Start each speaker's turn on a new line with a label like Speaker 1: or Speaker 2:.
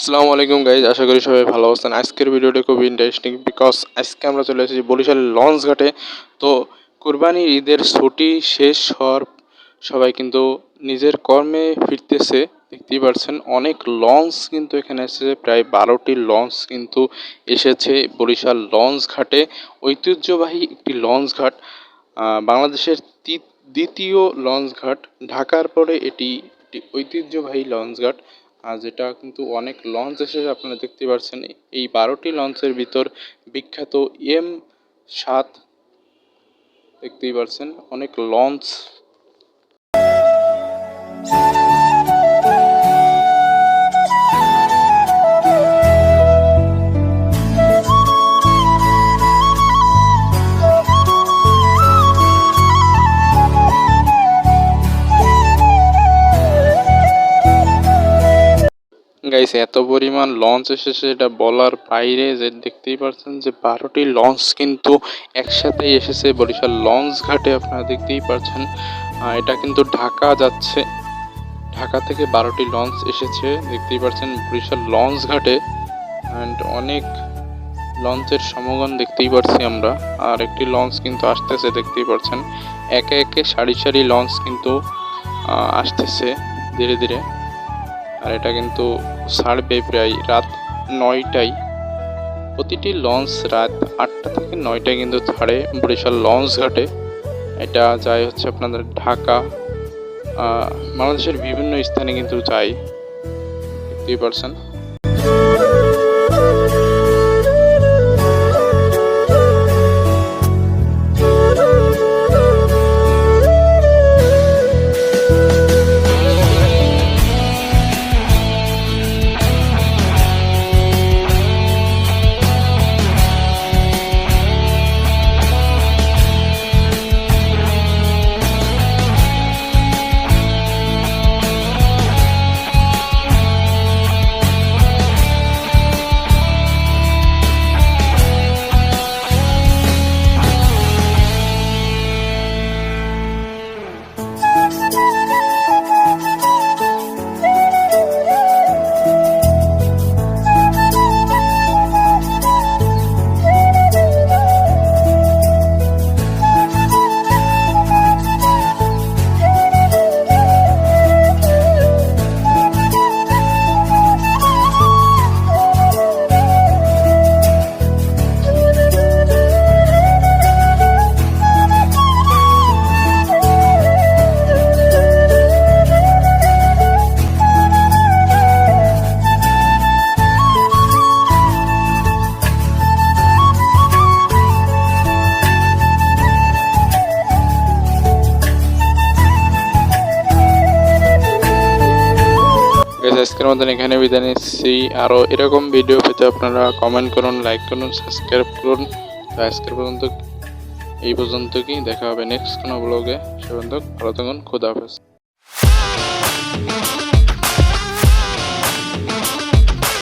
Speaker 1: আসসালামু আলাইকুম গাইজ আশা করি সবাই ভালো আছেন। আজকের ভিডিওটা খুব ইন্টারেস্টিং বিকজ আজকে আমরা চলে এসেছি বরিশালের লঞ্চ ঘাটে। তো কুরবানি ঈদের ছুটি শেষ হওয়ার সবাই কিন্তু নিজের কর্মে ফিরতেছে, দেখতেই পারছেন। অনেক লঞ্চ কিন্তু এখানে এসেছে, প্রায় বারোটি লঞ্চ কিন্তু এসেছে বরিশাল লঞ্চ ঘাটে। ঐতিহ্যবাহী একটি লঞ্চ ঘাট বাংলাদেশের দ্বিতীয় লঞ্চ ঘাট। ঢাকার পরে এটি একটি ঐতিহ্যবাহী লঞ্চ ঘাট। আর যেটা কিন্তু অনেক লঞ্চ এসেছে আপনারা দেখতে পাচ্ছেন এই বারোটি লঞ্চের ভিতর বিখ্যাত এম সাত দেখতেই পাচ্ছেন অনেক লঞ্চ গাইস এত পরিমাণ লঞ্চ এসেছে এটা বলার বাইরে যে দেখতেই পাচ্ছেন যে বারোটি লঞ্চ কিন্তু একসাথে এসেছে। বরিশাল লঞ্চ ঘাটে আপনারা দেখতেই পাচ্ছেন আহ, এটা কিন্তু ঢাকা যাচ্ছে। ঢাকা থেকে বারোটি লঞ্চ এসেছে দেখতেই পাচ্ছেন বরিশাল লঞ্চ ঘাটে। অ্যান্ড অনেক লঞ্চের সমাগম দেখতেই পাচ্ছি আমরা। আর একটি লঞ্চ কিন্তু আসতেছে দেখতেই পাচ্ছেন একে একে সারি সারি লঞ্চ কিন্তু আসতেছে ধীরে ধীরে। আর এটা কিন্তু ছাড়বে প্রায় রাত নয়টায়। প্রতিটি লঞ্চ রাত আটটা থেকে নয়টায় কিন্তু ছাড়ে। বরিশাল লঞ্চ ঘাটে। এটা যায় হচ্ছে আপনাদের ঢাকা। বাংলাদেশের বিভিন্ন স্থানে কিন্তু যায়। ফিফটি পারছেন। Guys, আজকের মতন এখানে বিদায় নিচ্ছি। আরও এরকম ভিডিও পেতে আপনারা কমেন্ট করুন লাইক করুন সাবস্ক্রাইব করুন। তো আজকের পর্যন্ত এই পর্যন্ত কি দেখা হবে নেক্সট কোনো ব্লগে সে পর্যন্ত ভালো থাকুন খুদা হাফেজ।